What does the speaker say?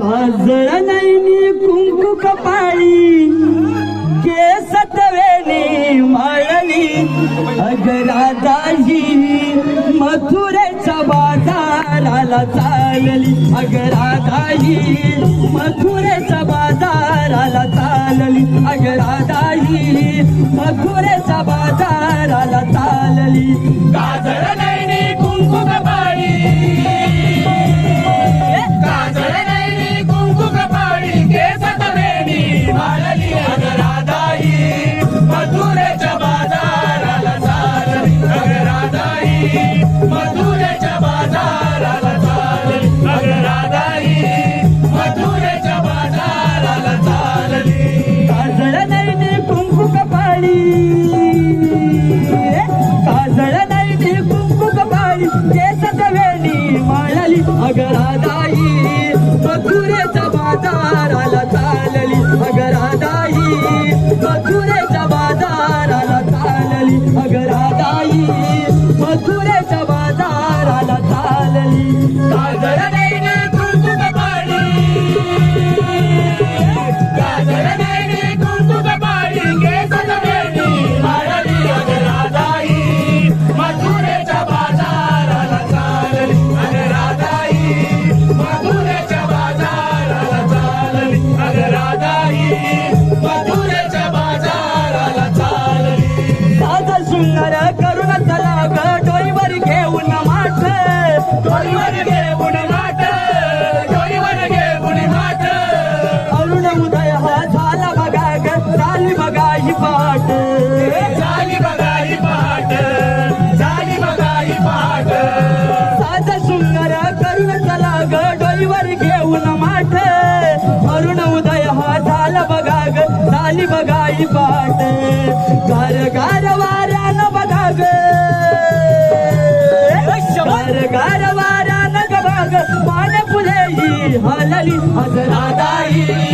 काजळ नैनी कुंकू कपाळी केस तवेनी माळली अगरादाही मथुरेचा बाजाराला चालली. अगरादाही मथुरेचा बाजाराला चालली. अगरादाही मथुरेचा बाजाराला चालली. काजळ अगरादाई मथुरेच्या बाजाराला चालली. अगरादाई मथुरेच्या बाजाराला चालली. अगरादाई मथुरेच्या बाजाराला चालली. काजळ सुंदर करून चला ग डोईवर घेऊन माठ. डोईवर घेऊन माठ. डोईवर घेऊन माठ. अरुण उदय हा झाला बघा ग झाली बघा ही पाठ. झाली बघा ही पहाट झाली बघा ही पहाट साधा सुंदर करून चला ग डोईवर घेऊन माठ. अरुण उदय हा झाला बघा ग झाली बघा ही पाठ. गार गारवा هلالي هزرع عداي